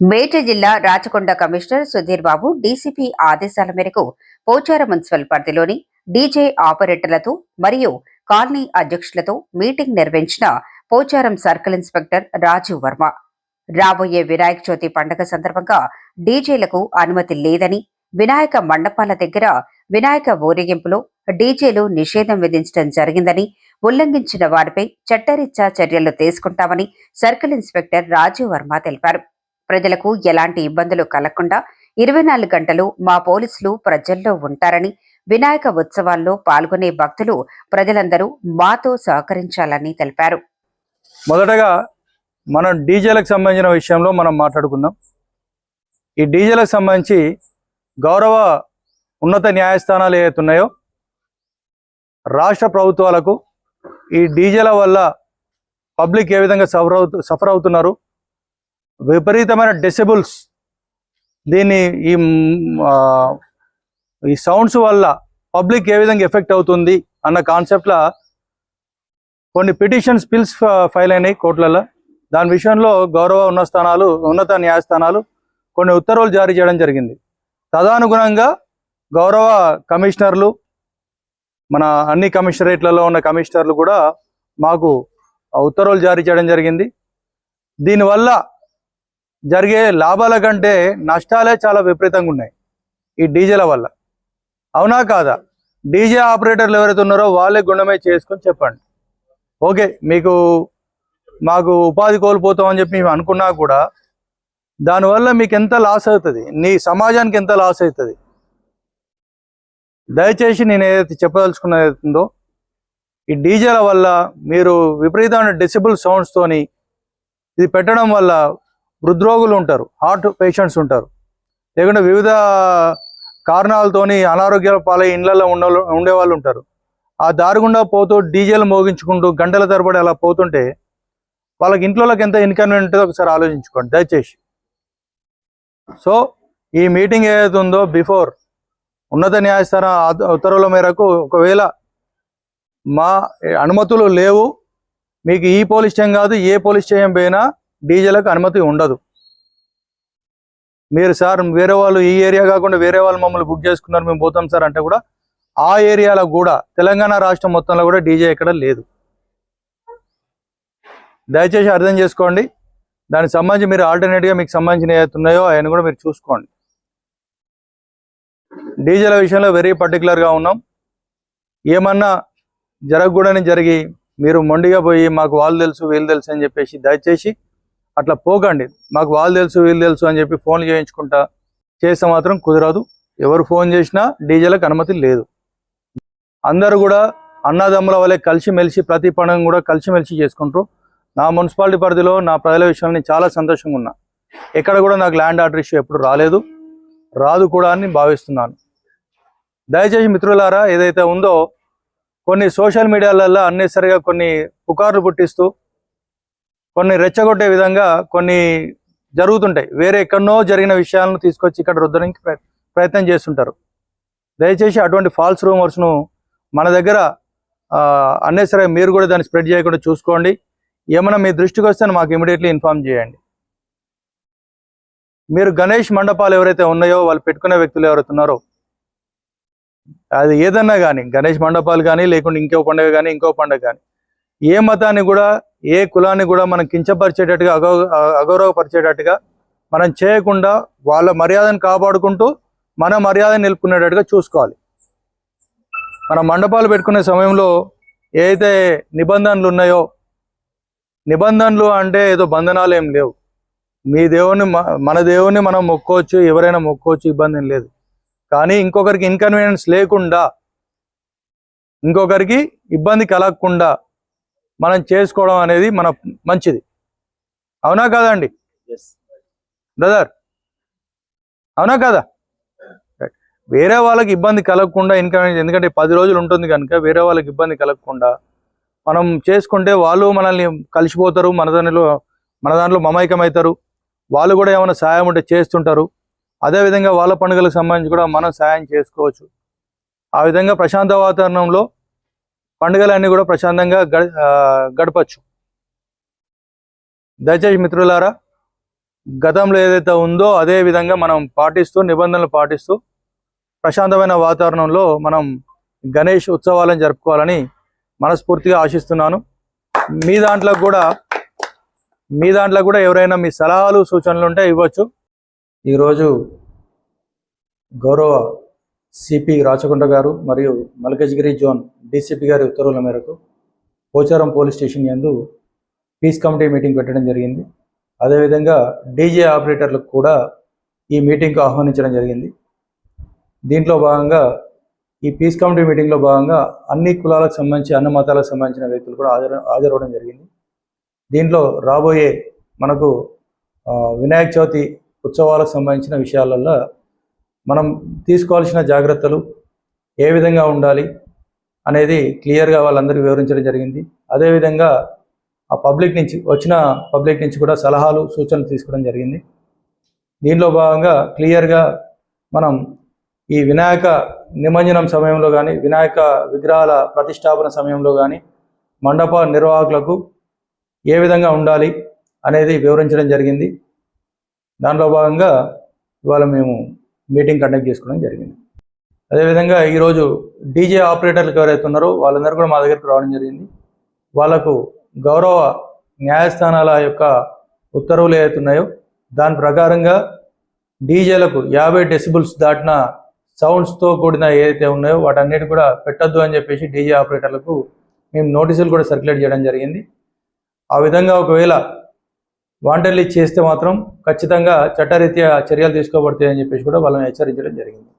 మేడ్చల్ జిల్లా Rachakonda commissioner Sudheer Babu DCP ఆదేశాల మేరకు పోచారం మున్సిపల్ పరిధిలోని డీజే ఆపరేటర్లతో మరియు కాలనీ అధ్యక్షులతో మీటింగ్ నిర్వహించిన పోచారం సర్కిల్ ఇన్స్పెక్టర్ రాజీవ్ వర్మ. రాబోయే వినాయక చవితి పండుగ సందర్భంగా డీజేలకు అనుమతి లేదని వినాయక మండపాల దగ్గర వినాయక ఊరేగింపులో డీజేలు నిషేధం విధించడం జరిగిందని ఉల్లంఘించిన వారిపై చట్టరీత్యా చర్యలు తీసుకుంటామని సర్కిల్ ఇన్స్పెక్టర్ రాజీవ్ వర్మ తెలిపారు. ప్రజలకు ఎలాంటి ఇబ్బందులు కలగకుండా ఇరవై నాలుగు గంటలు మా పోలీసులు ప్రజల్లో ఉంటారని వినాయక ఉత్సవాల్లో పాల్గొనే భక్తులు ప్రజలందరూ మాతో సహకరించాలని తెలిపారు. మొదటగా మనం డీజేలకు సంబంధించిన విషయంలో మనం మాట్లాడుకుందాం. ఈ డీజేలకు సంబంధించి గౌరవ ఉన్నత న్యాయస్థానాలు ఏవైతున్నాయో రాష్ట్ర ప్రభుత్వాలకు ఈ డీజేల వల్ల పబ్లిక్ ఏ విధంగా సఫర్ అవుతు సఫర్ అవుతున్నారు విపరీతమైన డెసిబుల్స్ దీన్ని ఈ ఈ సౌండ్స్ వల్ల పబ్లిక్ ఏ విధంగా ఎఫెక్ట్ అవుతుంది అన్న కాన్సెప్ట్లో కొన్ని పిటిషన్స్ పిల్స్ ఫైల్ అయినాయి కోర్టులలో దాని విషయంలో గౌరవ ఉన్నస్థానాలు ఉన్నత న్యాయస్థానాలు కొన్ని ఉత్తర్వులు జారీ చేయడం జరిగింది. తదనుగుణంగా గౌరవ కమిషనర్లు మన అన్ని కమిషనరేట్లలో ఉన్న కమిషనర్లు కూడా మాకు ఉత్తర్వులు జారీ చేయడం జరిగింది. దీనివల్ల జరిగే లాభాల కంటే నష్టాలే చాలా విపరీతంగా ఉన్నాయి ఈ డీజేల వల్ల. అవునా కాదా? డీజే ఆపరేటర్లు ఎవరైతే ఉన్నారో వాళ్ళే గుండమే చేసుకొని చెప్పండి. ఓకే మీకు మాకు ఉపాధి కోల్పోతాం అని చెప్పి మేము అనుకున్నా కూడా దానివల్ల మీకు ఎంత లాస్ అవుతుంది? నీ సమాజానికి ఎంత లాస్ అవుతుంది? దయచేసి నేను ఏదైతే చెప్పదలుచుకున్నది అవుతుందో ఈ డీజేల వల్ల మీరు విపరీతమైన డెసిబుల్ సౌండ్స్తోని ఇది పెట్టడం వల్ల హృద్రోగులు ఉంటారు హార్ట్ పేషెంట్స్ ఉంటారు. లేకుంటే వివిధ కారణాలతోని అనారోగ్యాల పాలై ఇళ్ళలో ఉండ ఉండేవాళ్ళు ఉంటారు. ఆ దారుగుండా పోతూ డీజేలు మోగించుకుంటూ గంటల తరబడి అలా పోతుంటే వాళ్ళకి ఇంట్లోకి ఎంత ఇన్కన్వీనియంట్ ఉంటుందో ఒకసారి ఆలోచించుకోండి దయచేసి. సో ఈ మీటింగ్ ఏదైతే ఉందో బిఫోర్ ఉన్నత న్యాయస్థాన ఉత్తర్వుల మేరకు ఒకవేళ మా అనుమతులు లేవు మీకు ఈ పోలీస్ స్టేషన్ కాదు ఏ పోలీస్ స్టేషన్ పోయినా డీజేలకు అనుమతి ఉండదు. మీరు సార్ వేరే వాళ్ళు ఈ ఏరియా కాకుండా వేరే వాళ్ళు మమ్మల్ని బుక్ చేసుకున్నారు మేము పోతాం సార్ అంటే కూడా ఆ ఏరియాలో కూడా తెలంగాణ రాష్ట్రం మొత్తంలో కూడా డీజే ఎక్కడ లేదు. దయచేసి అర్థం చేసుకోండి. దానికి సంబంధించి మీరు ఆల్టర్నేట్గా మీకు సంబంధించిన ఉన్నాయో ఆయన కూడా మీరు చూసుకోండి. డీజేల విషయంలో వెరీ పర్టికులర్గా ఉన్నాం. ఏమన్నా జరగకూడని జరిగి మీరు మొండిగా పోయి మాకు వాళ్ళు తెలుసు వీళ్ళు తెలుసు అని చెప్పేసి దయచేసి అట్లా పోకండి. మాకు వాళ్ళు తెలుసు వీళ్ళు తెలుసు అని చెప్పి ఫోన్లు చేయించుకుంటా చేస్తే మాత్రం కుదరదు. ఎవరు ఫోన్ చేసినా డీజేలకు అనుమతి లేదు. అందరూ కూడా అన్నదమ్ముల వల్లే కలిసిమెలిసి ప్రతి పండుగ కూడా కలిసిమెలిసి చేసుకుంటారు నా మున్సిపాలిటీ పరిధిలో నా ప్రజల విషయాన్ని చాలా సంతోషంగా ఉన్నా. ఎక్కడ కూడా నాకు ల్యాండ్ ఆర్డర్ ఇష్యూ ఎప్పుడు రాలేదు. రాదు కూడా అని భావిస్తున్నాను. దయచేసి మిత్రులారా ఏదైతే ఉందో కొన్ని సోషల్ మీడియాలలో అన్నెసరిగా కొన్ని పుకార్లు పుట్టిస్తూ కొన్ని రెచ్చగొట్టే విధంగా కొన్ని జరుగుతుంటాయి. వేరే ఎక్కడో జరిగిన విషయాలను తీసుకొచ్చి ఇక్కడ రుద్దడానికి ప్రయత్నం చేస్తుంటారు. దయచేసి అటువంటి ఫాల్స్ రూమర్స్ను మన దగ్గర అన్నెసరిగా మీరు కూడా దాన్ని స్ప్రెడ్ చేయకుండా చూసుకోండి. ఏమైనా మీ దృష్టికి వస్తే మాకు ఇమీడియట్లీ ఇన్ఫార్మ్ చేయండి. మీరు గణేష్ మండపాలు ఎవరైతే ఉన్నాయో వాళ్ళు పెట్టుకునే వ్యక్తులు ఎవరైతే ఉన్నారో అది ఏదన్నా కానీ గణేష్ మండపాలు కానీ లేకుంటే ఇంకో పండుగ కానీ ఇంకో పండుగ కానీ ఏ మతాన్ని కూడా ఏ కులాన్ని కూడా మనం కించపరిచేటట్టుగా అగౌ అగౌరవపరిచేటట్టుగా మనం చేయకుండా వాళ్ళ మర్యాదను కాపాడుకుంటూ మన మర్యాదను నిలుపుకునేటట్టుగా చూసుకోవాలి. మన మండపాలు పెట్టుకునే సమయంలో ఏదైతే నిబంధనలు ఉన్నాయో నిబంధనలు అంటే ఏదో బంధనాలు ఏం లేవు. మీ దేవుని మన దేవుని మనం మొక్కోవచ్చు ఎవరైనా మొక్కోవచ్చు ఇబ్బంది లేదు. కానీ ఇంకొకరికి ఇన్కన్వీనియన్స్ లేకుండా ఇంకొకరికి ఇబ్బంది కలగకుండా మనం చేసుకోవడం అనేది మన మంచిది. అవునా కాదండి బ్రదర్ అవునా కదా. వేరే వాళ్ళకి ఇబ్బంది కలగకుండా ఇన్కన్వీనియన్స్ ఎందుకంటే పది రోజులు ఉంటుంది కనుక వేరే వాళ్ళకి ఇబ్బంది కలగకుండా మనం చేసుకుంటే వాళ్ళు మనల్ని కలిసిపోతారు మన దానిలో మన దాంట్లో మమైకమవుతారు వాళ్ళు కూడా ఏమైనా సహాయం ఉంటే చేస్తుంటారు. అదేవిధంగా వాళ్ళ పండుగలకు సంబంధించి కూడా మనం సహాయం చేసుకోవచ్చు. ఆ విధంగా ప్రశాంత వాతావరణంలో పండుగలన్నీ కూడా ప్రశాంతంగా గడపచ్చు. దయచేసి మిత్రులారా గతంలో ఏదైతే ఉందో అదే విధంగా మనం పాటిస్తూ నిబంధనలు పాటిస్తూ ప్రశాంతమైన వాతావరణంలో మనం గణేష్ ఉత్సవాలను జరుపుకోవాలని మనస్ఫూర్తిగా ఆశిస్తున్నాను. మీ దాంట్లో కూడా మీ దాంట్లో కూడా ఎవరైనా మీ సలహాలు సూచనలు ఉంటే ఇవ్వచ్చు. ఈరోజు గౌరవ సిపి రాచకొండ గారు మరియు మల్కజ్గిరి జోన్ డీసీపీ గారి ఉత్తర్వుల మేరకు పోచారం పోలీస్ స్టేషన్ యందు పీస్ కమిటీ మీటింగ్ పెట్టడం జరిగింది. అదేవిధంగా డీజే ఆపరేటర్లకు కూడా ఈ మీటింగ్కు ఆహ్వానించడం జరిగింది. దీంట్లో భాగంగా ఈ పీస్ కమిటీ మీటింగ్లో భాగంగా అన్ని కులాలకు సంబంధించి అన్ని మతాలకు సంబంధించిన వ్యక్తులు కూడా హాజరు హాజరవడం జరిగింది. దీంట్లో రాబోయే మనకు వినాయక చవితి ఉత్సవాలకు సంబంధించిన విషయాలలో మనం తీసుకోవాల్సిన జాగ్రత్తలు ఏ విధంగా ఉండాలి అనేది క్లియర్గా వాళ్ళందరికీ వివరించడం జరిగింది. అదేవిధంగా ఆ పబ్లిక్ నుంచి వచ్చిన పబ్లిక్ నుంచి కూడా సలహాలు సూచనలు తీసుకోవడం జరిగింది. దీనిలో భాగంగా క్లియర్గా మనం ఈ వినాయక నిమజ్జనం సమయంలో కానీ వినాయక విగ్రహాల ప్రతిష్టాపన సమయంలో కానీ మండప నిర్వాహకులకు ఏ విధంగా ఉండాలి అనేది వివరించడం జరిగింది. దాంట్లో భాగంగా ఇవాళ మేము మీటింగ్ కండక్ట్ చేసుకోవడం జరిగింది. అదేవిధంగా ఈరోజు డీజే ఆపరేటర్లకు ఎవరైతే ఉన్నారో వాళ్ళందరూ కూడా మా దగ్గరకు రావడం జరిగింది. వాళ్ళకు గౌరవ న్యాయస్థానాల యొక్క ఉత్తర్వులు ఏవైతున్నాయో దాని ప్రకారంగా డీజేలకు యాభై డెసిబుల్స్ దాటిన సౌండ్స్తో కూడిన ఏదైతే ఉన్నాయో వాటన్నిటి కూడా పెట్టద్దు అని చెప్పేసి డీజే ఆపరేటర్లకు మేము నోటీసులు కూడా సర్క్యులేట్ చేయడం జరిగింది. ఆ విధంగా ఒకవేళ వాంటర్లీ చేస్తే మాత్రం ఖచ్చితంగా చట్టరీత్యా చర్యలు తీసుకోబడతాయని చెప్పేసి కూడా వాళ్ళని హెచ్చరించడం జరిగింది.